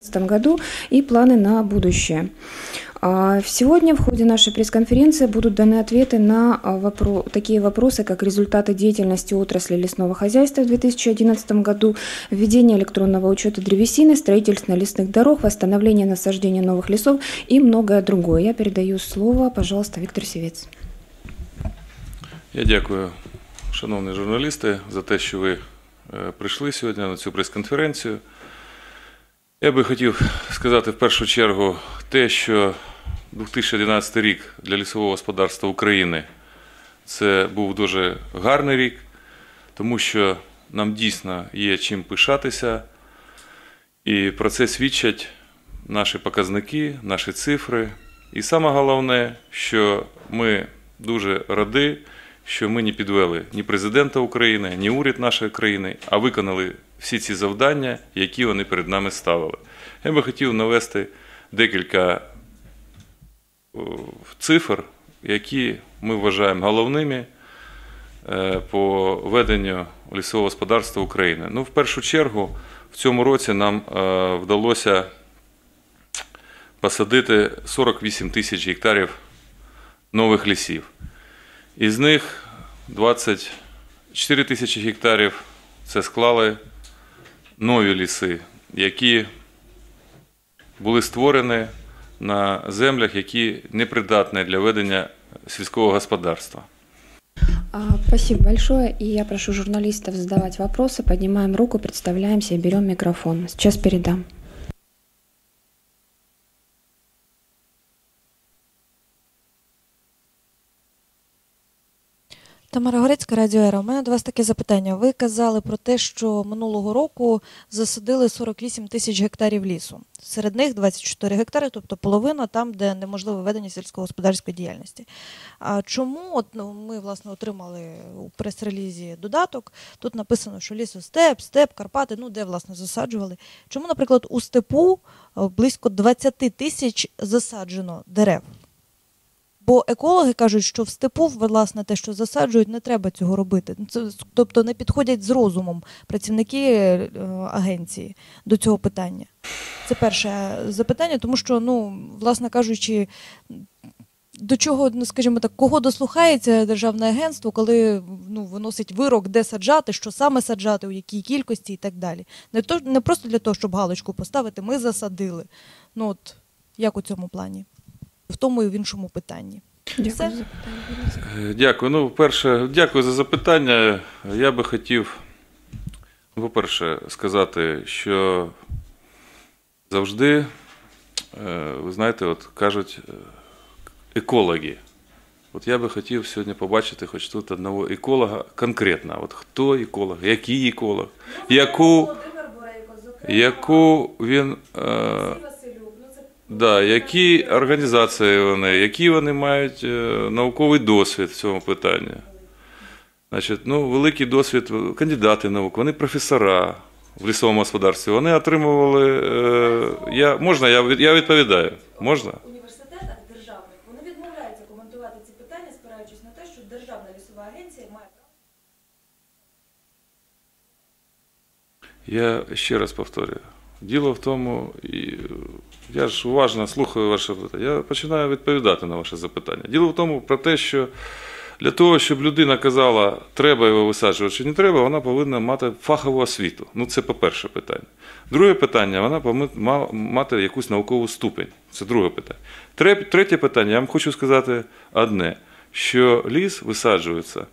2020 году и планы на будущее. А, Сегодня в ходе нашей пресс-конференции будут даны ответы на а, вопро- такие вопросы, как результаты деятельности отрасли лесного хозяйства в 2011 году, введение электронного учета древесины, строительство лесных дорог, восстановление насаждения новых лесов и многое другое. Я передаю слово, пожалуйста, Виктор Севец. Я дякую, шановні журналісти, за те, що ви е, прийшли сьогодні на цю прес-конференцію. Я би хотів сказати в першу чергу те, що 2011 рік для лісового господарства України це був дуже гарний рік, тому що нам дійсно є чим пишатися, і про це свідчать наші показники, наші цифри. І саме головне, що ми дуже раді, що ми не підвели ні президента України, ні уряд нашої країни, а виконали всі ці завдання, які вони перед нами ставили. Я би хотів навести декілька цифр, які ми вважаємо головними е, по веденню лісового господарства України. Ну, в першу чергу, в цьому році нам е, вдалося посадити 48 тисяч гектарів нових лісів. Із них 24 тисячі гектарів це склали нові ліси, які були створені на землях, які непридатні для ведення сільського господарства. Спасибо большое. И я прошу журналистов задавать вопросы. Поднимаем руку, представляемся и берем микрофон. Сейчас передам. Тамара Горецька, Радіо Ера. У мене до вас таке запитання. Ви казали про те, що минулого року засадили 48 тисяч гектарів лісу. Серед них 24 гектари, тобто половина там, де неможливе ведення сільськогосподарської діяльності. А чому от, ну, ми власне отримали у прес-релізі додаток? Тут написано, що лісостеп, степ, Карпати, ну де власне засаджували. Чому, наприклад, у степу е, близько 20 тисяч засаджено дерев? Бо екологи кажуть, що в степу, власне, те, що засаджують, не треба цього робити. Ну, Це, тобто не підходять з розумом працівники е, агенції до цього питання. Це перше запитання, тому що, ну, власне кажучи, до чого, ну, скажімо так, кого дослухається державне агентство, коли ну, виносить вирок, де саджати, що саме саджати, у якій кількості і так далі. Не, то, не просто для того, щоб галочку поставити, ми засадили. Ну, от, як у цьому плані? В тому і в іншому питанні. Дякую Все? за. Е, Дякую. Ну, перше, дякую за запитання. Я би хотів, по-перше, сказати, що завжди, е, ви знаєте, от кажуть е, екологи. От я би хотів сьогодні побачити хоч тут одного еколога конкретно. От хто еколог, який еколог, яку, яку він. Е, Да, які організації вони, які вони мають е, науковий досвід в цьому питанні. Значить, ну, великий досвід, кандидати наук, вони професора в лісовому господарстві. Вони отримували. Е, я, можна, я, я відповідаю? Можна? університетах державних вони відмовляються коментувати ці питання, спираючись на те, що Державна лісова агенція має. Я ще раз повторюю. Діло в тому, і е, я ж уважно слухаю ваше питання. Я починаю відповідати на ваше запитання. Діло в тому про те, що для того, щоб людина казала, треба його висаджувати чи не треба, вона повинна мати фахову освіту. Ну, це по-перше питання. Друге питання, вона повинна мати якусь наукову ступень. Це друге питання. Третє питання, я вам хочу сказати одне: що ліс висаджується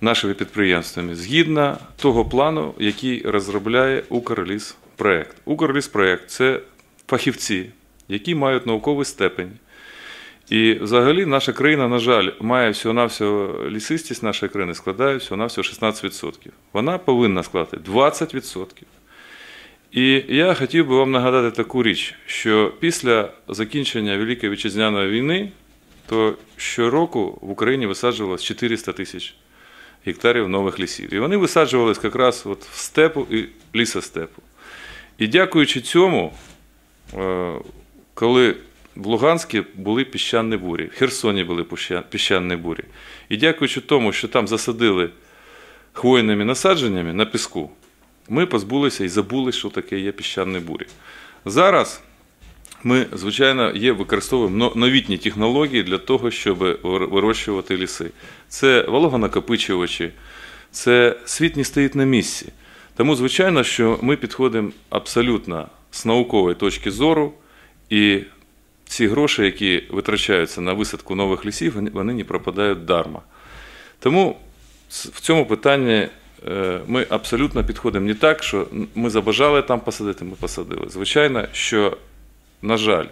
нашими підприємствами згідно того плану, який розробляє Укрліспроект. Укрліспроект це фахівці, які мають науковий степень. І взагалі наша країна, на жаль, має всього-навсього лісистість нашої країни складає всього-навсього 16%. Вона повинна складати 20%. І я хотів би вам нагадати таку річ, що після закінчення Великої вітчизняної війни, то щороку в Україні висаджувалось 400 тисяч гектарів нових лісів. І вони висаджувались якраз от в степу і лісостепу. І дякуючи цьому, коли в Луганську були піщані бурі, в Херсоні були піщані бурі. І дякуючи тому, що там засадили хвойними насадженнями на піску, ми позбулися і забули, що таке є піщані бурі. Зараз ми, звичайно, є використовуємо новітні технології для того, щоб вирощувати ліси. Це вологонакопичувачі, це світ не стоїть на місці. Тому, звичайно, що ми підходимо абсолютно з наукової точки зору, і ці гроші, які витрачаються на висадку нових лісів, вони- не пропадають дарма. Тому в цьому питанні е, ми абсолютно підходимо не так, що ми забажали там посадити, ми посадили. Звичайно, що, на жаль,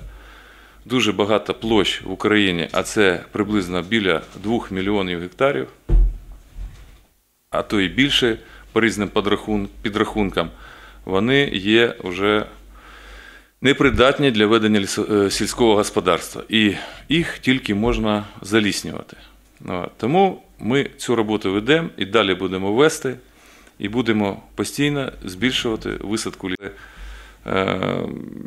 дуже багато площ в Україні, а це приблизно біля 2 мільйонів гектарів, а то і більше по різним підрахункам, вони є вже непридатні для ведення е, сільського господарства. І їх тільки можна заліснювати. Ну. Тому ми цю роботу ведемо і далі будемо вести, і будемо постійно збільшувати висадку. Е,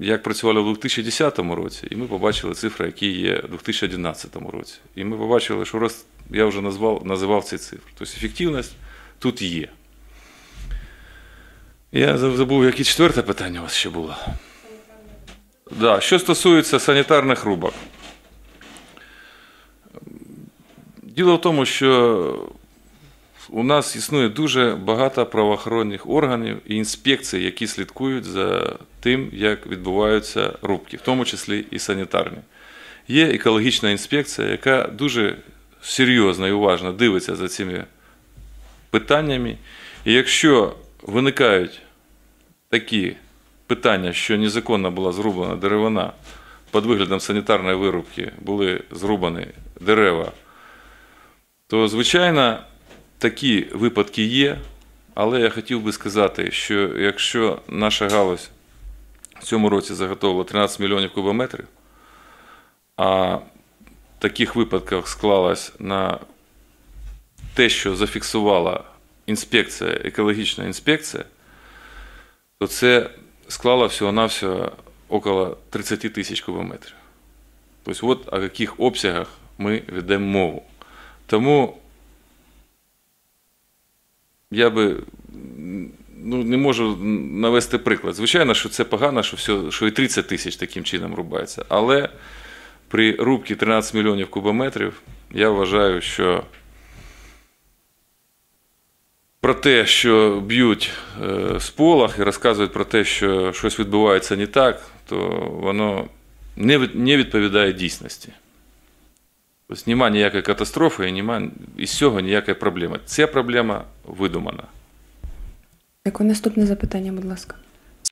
Як працювали в 2010 році, і ми побачили цифри, які є в 2011 році. І ми побачили, що рост, я вже назвав, називав ці цифри. Тобто ефективність тут є. Я забув, яке четверте питання у вас ще було. Да. Що стосується санітарних рубок. Діло в тому, що у нас існує дуже багато правоохоронних органів і інспекцій, які слідкують за тим, як відбуваються рубки, в тому числі і санітарні. Є екологічна інспекція, яка дуже серйозно і уважно дивиться за цими питаннями. І якщо виникають такі питання, що незаконно була зрублена деревина. Під виглядом санітарної вирубки, були зрубані дерева, то, звичайно, такі випадки є, але я хотів би сказати, що якщо наша галузь в цьому році заготовила 13 мільйонів кубометрів, а таких випадків склалось на те, що зафіксувала інспекція, екологічна інспекція, то це склало всього-навсього около 30 тисяч кубометрів. Тобто, от о яких обсягах ми ведемо мову. Тому я би ну, не можу навести приклад. Звичайно, що це погано, що, все, що і 30 тисяч таким чином рубається. Але при рубці 13 мільйонів кубометрів я вважаю, що про те, що б'ють е, сполох і розказують про те, що щось відбувається не так, то воно не, відповідає дійсності. Тобто нема ніякої катастрофи і нема із цього ніякої проблеми. Ця проблема видумана. Дякую. Наступне запитання, будь ласка.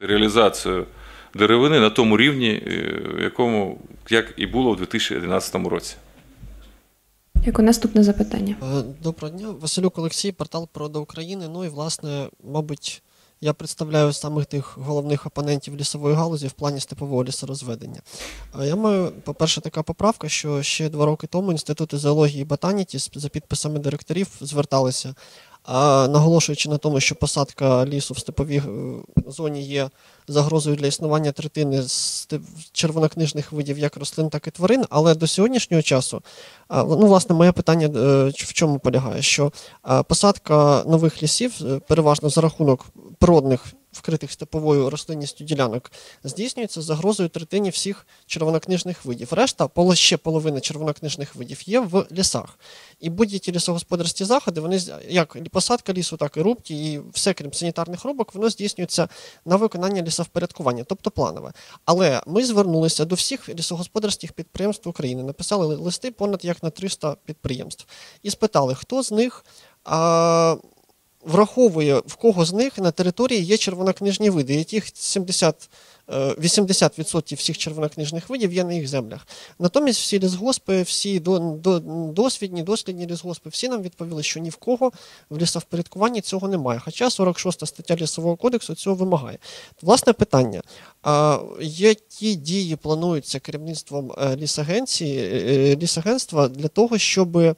Реалізацію деревини на тому рівні, е, якому як і було в 2011 році. Дякую. Наступне запитання. Е, Доброго дня, Василюк Олексій, портал Природа України. Ну і власне, мабуть, я представляю самих тих головних опонентів лісової галузі в плані степового лісорозведення. Я маю, по-перше, така поправка, що ще два роки тому інститути зоології і ботаніті за підписами директорів зверталися, наголошуючи на тому, що посадка лісу в степовій е, зоні є загрозою для існування третини степ- червонокнижних видів як рослин, так і тварин. Але до сьогоднішнього часу Ну, власне, моє питання е, в чому полягає? Що посадка нових лісів, е, переважно за рахунок природних вкритих степовою рослинністю ділянок, здійснюється загрозою третині всіх червонокнижних видів. Решта, ще половина червонокнижних видів, є в лісах. І будь-які лісогосподарські заходи, вони як посадка лісу, так і рубки, і все, крім санітарних рубок, воно здійснюється на виконання лісовпорядкування, тобто планове. Але ми звернулися до всіх лісогосподарських підприємств України, написали листи понад як на 300 підприємств і спитали, хто з них а, враховує, в кого з них на території є червонокнижні види, яких 70 е, 80% всіх червонокнижних видів є на їх землях. Натомість всі лісгоспи, всі до, до, досвідні, дослідні лісгоспи, всі нам відповіли, що ні в кого в лісовпорядкуванні цього немає. Хоча 46 стаття Лісового кодексу цього вимагає. Власне питання: а, які дії плануються керівництвом е, лісагенції, е, лісагентства для того, щоб е,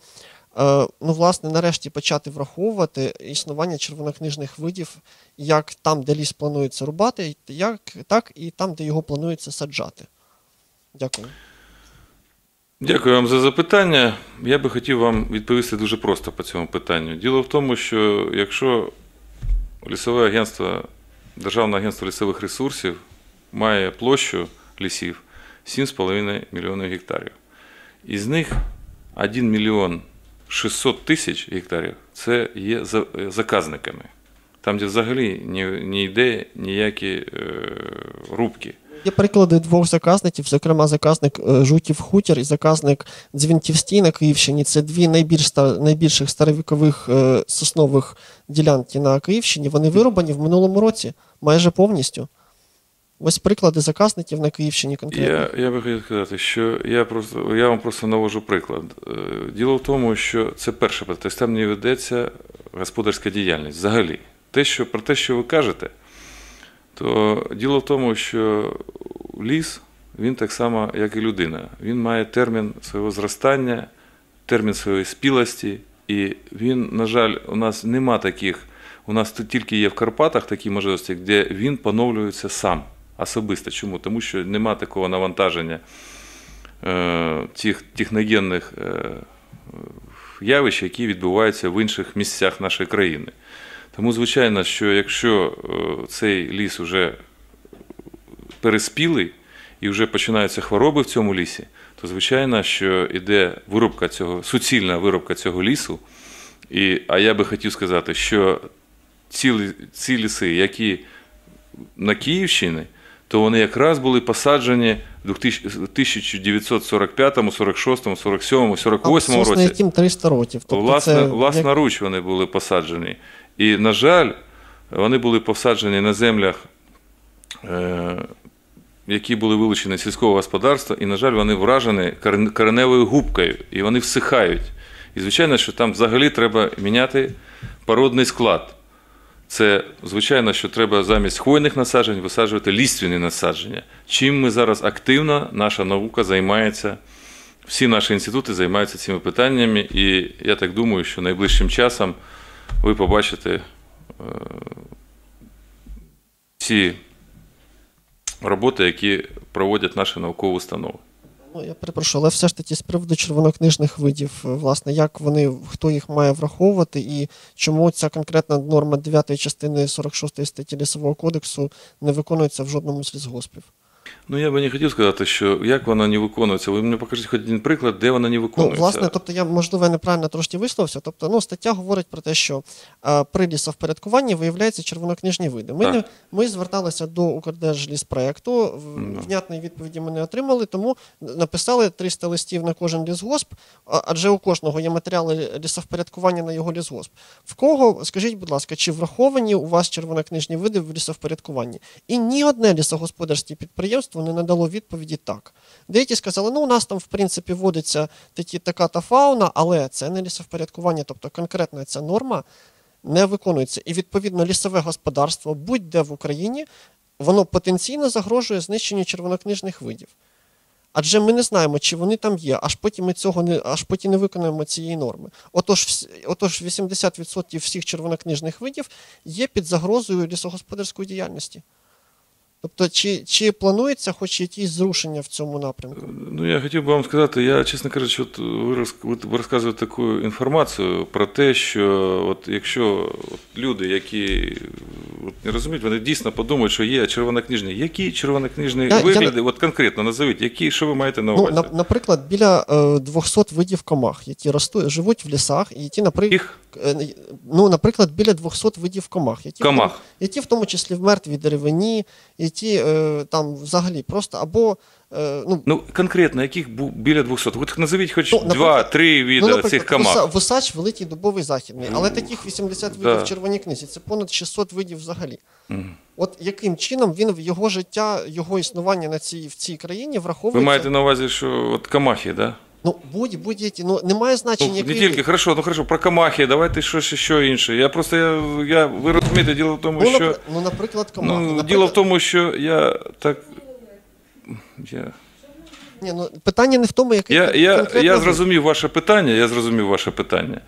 ну, власне, нарешті почати враховувати існування червонокнижних видів як там, де ліс планується рубати, як, так і там, де його планується саджати. Дякую. Дякую вам за запитання. Я би хотів вам відповісти дуже просто по цьому питанню. Діло в тому, що якщо лісове агентство, Державне агентство лісових ресурсів має площу лісів 7,5 мільйонів гектарів. Із них 1 мільйон 600 тисяч гектарів це є е, заказниками. Там, де взагалі не, не йде ніякі е, рубки. Є приклади двох заказників, зокрема, заказник е, Жутів Хутір і заказник Дзвінтівстій на Київщині. Це дві найбільш найбільших старовікових е, соснових ділянки на Київщині. Вони вирубані в минулому році майже повністю. Ось приклади заказників на Київщині конкретно. Я, я би хотів сказати, що я просто я вам просто навожу приклад. Е, Діло в тому, що це перше. Тобто там не ведеться господарська діяльність взагалі. Те, що, про те, що ви кажете, то діло в тому, що ліс, він так само, як і людина. Він має термін свого зростання, термін своєї спілості, і він, на жаль, у нас нема таких. У нас тут тільки є в Карпатах такі можливості, де він поновлюється сам особисто. Чому? Тому що нема такого навантаження е, тих техногенних е, явищ, які відбуваються в інших місцях нашої країни. Тому, звичайно, що якщо е, цей ліс вже переспілий і вже починаються хвороби в цьому лісі, то звичайно, що йде вирубка цього, суцільна вирубка цього лісу. І, а я би хотів сказати, що ці, ці ліси, які на Київщині, то вони якраз були посаджені в 1945, 46, 47, 48 А році. яким 300 років. Тобто Власне, це власноруч вони були посаджені. І, на жаль, вони були посаджені на землях, е, які були вилучені з сільського господарства, і, на жаль, вони вражені кореневою губкою, і вони всихають. І, звичайно, що там взагалі треба міняти породний склад. Це, звичайно, що треба замість хвойних насаджень висаджувати ліственні насадження. Чим ми зараз активно, наша наука займається, всі наші інститути займаються цими питаннями, і я так думаю, що найближчим часом ви побачите е, ці роботи, які проводять наші наукові установи. Ну, я перепрошую, але все ж таки з приводу червонокнижних видів, е, власне, як вони, хто їх має враховувати, і чому ця конкретна норма 9 частини 46 статті Лісового кодексу не виконується в жодному з лісгоспів? Ну, я би не хотів сказати, що як вона не виконується. Ви мені покажіть хоч один приклад, де вона не Ну, власне, тобто я можливо неправильно трошки висловився. Тобто, ну, стаття говорить про те, що е, при лісовпорядкуванні виявляються червонокнижні види. Ми, Так. не, ми зверталися до Укрдержліспроекту, в- Ну. внятної відповіді ми не отримали, тому написали 300 листів на кожен лісгосп, адже у кожного є матеріали лісовпорядкування на його лісгосп. В кого, скажіть, будь ласка, чи враховані у вас червонокнижні види в лісовпорядкуванні? І ні одне лісогосподарське підприємство не надало відповіді так. Деякі сказали, ну у нас там в принципі вводиться такі, така та фауна, але це не лісовпорядкування, тобто конкретна ця норма не виконується. І відповідно лісове господарство будь-де в Україні, воно потенційно загрожує знищенню червонокнижних видів. Адже ми не знаємо, чи вони там є, аж потім ми цього не аж потім не виконуємо цієї норми. Отож, отож 80% всіх червонокнижних видів є під загрозою лісогосподарської діяльності. Тобто, чи, чи планується хоч якісь зрушення в цьому напрямку? Ну, я хотів би вам сказати, я, чесно кажучи, от ви, ви розказуєте таку інформацію про те, що от якщо от люди, які от не розуміють, вони дійсно подумають, що є червонокнижні. Які червонокнижні Я- я вигляди, от конкретно назовіть, які, що ви маєте на Ну, на, наприклад, біля е, 200 видів комах, які ростуть, живуть в лісах, і які, наприклад, Їх ну, наприклад, біля 200 видів комах, які, В, Комах. тому, які в тому числі в мертвій деревині, які е, там взагалі просто або е, ну, Ну, конкретно, яких біля 200? От назовіть хоч Ну, два-три ну, віда наприклад, цих комах. вуса- вусач великий дубовий західний, але таких 80 видів да. в червоній книзі це понад 600 видів взагалі. Мгм. От яким чином він в його життя, його існування на цій в цій країні Ви маєте на увазі, що от комахи, да? Ну, будь, будь-які, ну немає Ну, значення, не який тільки, хорошо, ну хорошо, про комахи, давайте щось ще інше. Я просто, я, я, ви розумієте, діло в тому, ну, що... ну, наприклад, комах. Ну, Наприклад- діло в тому, що я так. Я, Ні, ну, питання не в тому, який я, я, конкретно я зрозумів ваше питання. Я зрозумів ваше питання.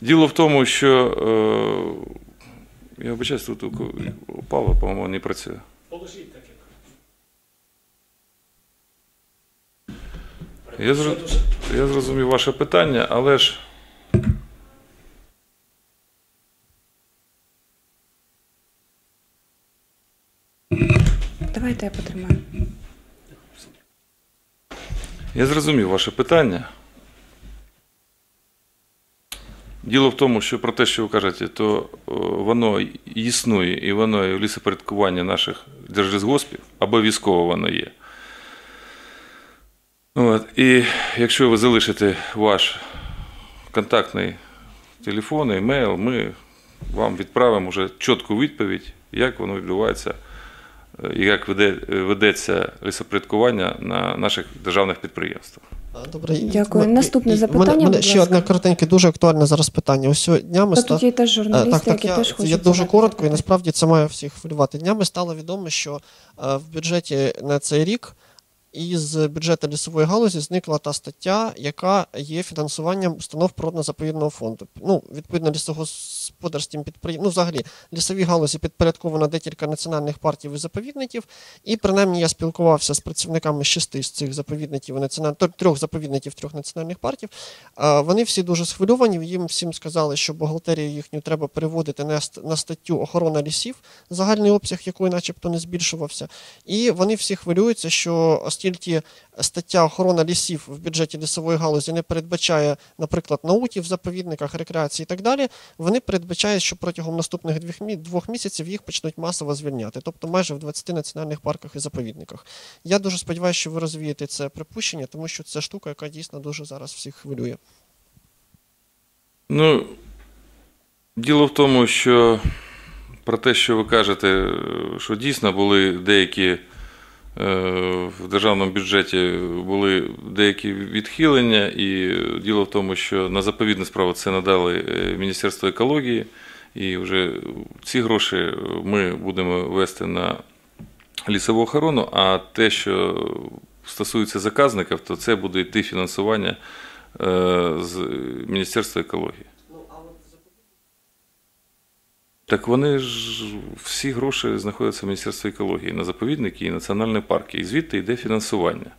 Діло в тому, що. Е, я вибачаюсь, тут у у по-моєму, не працює. Положіть так, Я зр... я зрозумів ваше питання, але ж. Давайте я потримаю. Я зрозумів ваше питання. Діло в тому, що про те, що ви кажете, то е, воно існує і воно є в лісопорядкуванні наших держлісгоспів, або військово воно є. От. І якщо ви залишите ваш контактний телефон, емейл, ми вам відправимо вже чітку відповідь, як воно відбувається е, і як веде, ведеться лісопорядкування на наших державних підприємствах. Добре, Дякую. і- Наступне і- запитання, мене, мене будь ще ласка. одне коротеньке, дуже актуальне зараз питання. Ось сьогодні днями Та ста- тут є теж Е, журналісти, Так, так, які я, теж я хочуть дуже задати коротко, і насправді це має всіх хвилювати. Днями стало відомо, що е, в бюджеті на цей рік із бюджету лісової галузі зникла та стаття, яка є фінансуванням установ природно-заповідного фонду. Ну, відповідно, лісогосподарським підприємствам, ну, взагалі, лісовій галузі підпорядковано декілька національних партій і заповідників, і принаймні я спілкувався з працівниками шести з цих заповідників і національних трьох заповідників трьох національних партій. Вони всі дуже схвильовані. Їм всім сказали, що бухгалтерію їхню треба переводити на статтю охорона лісів, загальний обсяг якої, начебто, не збільшувався. І вони всі хвилюються, що оскільки стаття охорона лісів в бюджеті лісової галузі не передбачає, наприклад, наутів в заповідниках, рекреації і так далі, вони передбачають, що протягом наступних двох місяців їх почнуть масово звільняти, тобто майже в 20 національних парках і заповідниках. Я дуже сподіваюся, що ви розвієте це припущення, тому що це штука, яка дійсно дуже зараз всіх хвилює. Ну, діло в тому, що про те, що ви кажете, що дійсно були деякі в державному бюджеті були деякі відхилення, і діло в тому, що на заповідне справу це надали е, Міністерство екології, і вже ці гроші ми будемо вести на лісову охорону, а те, що стосується заказників, то це буде йти фінансування е, з Міністерства екології. Так вони ж всі гроші знаходяться в Міністерстві екології на заповідники і національні парки. І звідти йде фінансування.